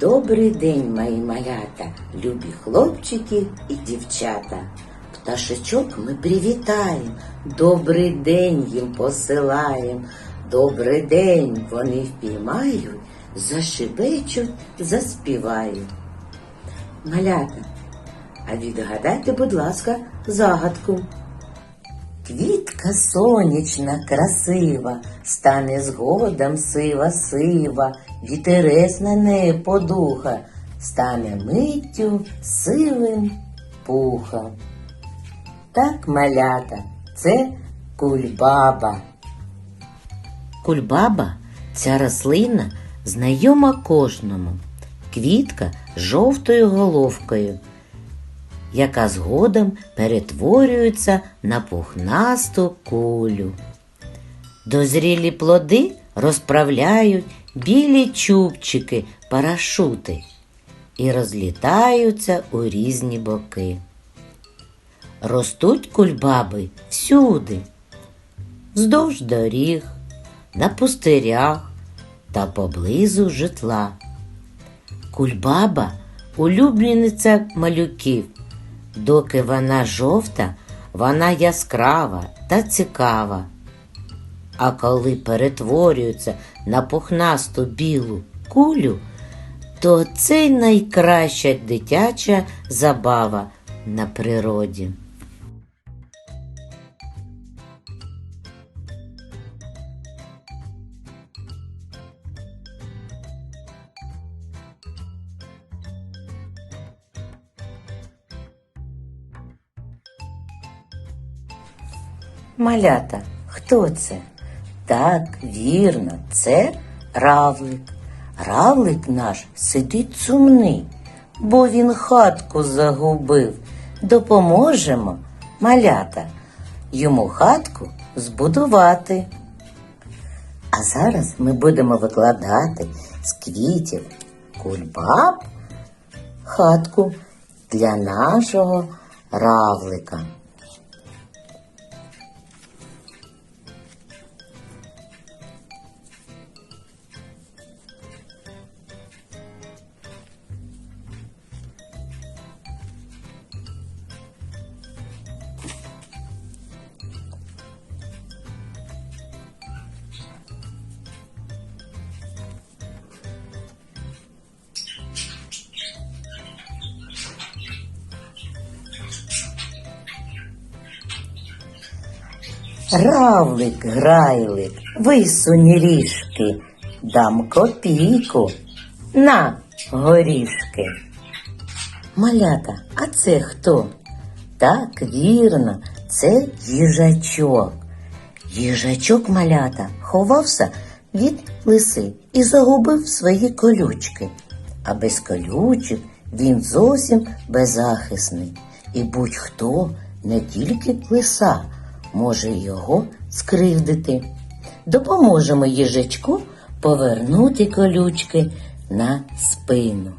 Добрий день, мої малята, любі хлопчики і дівчата. Пташечок ми привітаємо, добрий день їм посилаємо. Добрий день вони впіймають, зашибечуть, заспівають. Малята, а відгадайте, будь ласка, загадку. Квітка сонячна, красива, стане згодом сива сива, вітерець на неї подуха, стане миттю сивим пухом. Так, малята, це кульбаба. Кульбаба ця рослина знайома кожному. Квітка з жовтою головкою яка згодом перетворюється на пухнасту кулю. Дозрілі плоди розправляють білі чубчики, парашути і розлітаються у різні боки. Ростуть кульбаби всюди, вздовж доріг, на пустирях та поблизу житла. Кульбаба улюблениця малюків. Доки вона жовта, вона яскрава та цікава. А коли перетворюється на пухнасту білу кулю, то це найкраща дитяча забава на природі. Малята, хто це? Так, вірно, це равлик. Равлик наш сидить сумний, бо він хатку загубив. Допоможемо, малята, йому хатку збудувати. А зараз ми будемо викладати з квітів кульбаб хатку для нашого равлика. Равлик, грайлик, висунь ріжки, дам копійку на горішки. Малята, а це хто? Так, вірно, це їжачок. Їжачок малята ховався від лиси і загубив свої колючки. А без колючок він зовсім беззахисний. І будь-хто, не тільки лиса, може його скривдити. Допоможемо їжачку повернути колючки на спину.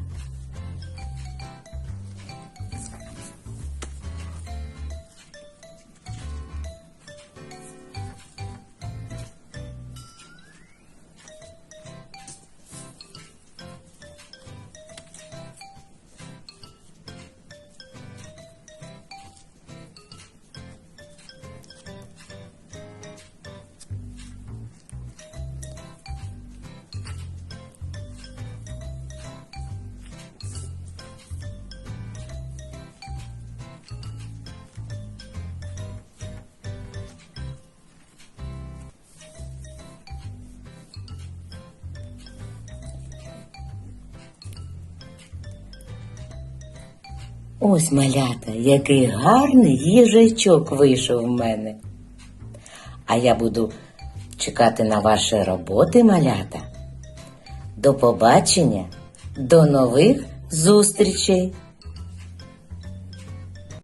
Ось малята, який гарний їжачок вийшов в мене. А я буду чекати на ваші роботи, малята. До побачення, до нових зустрічей!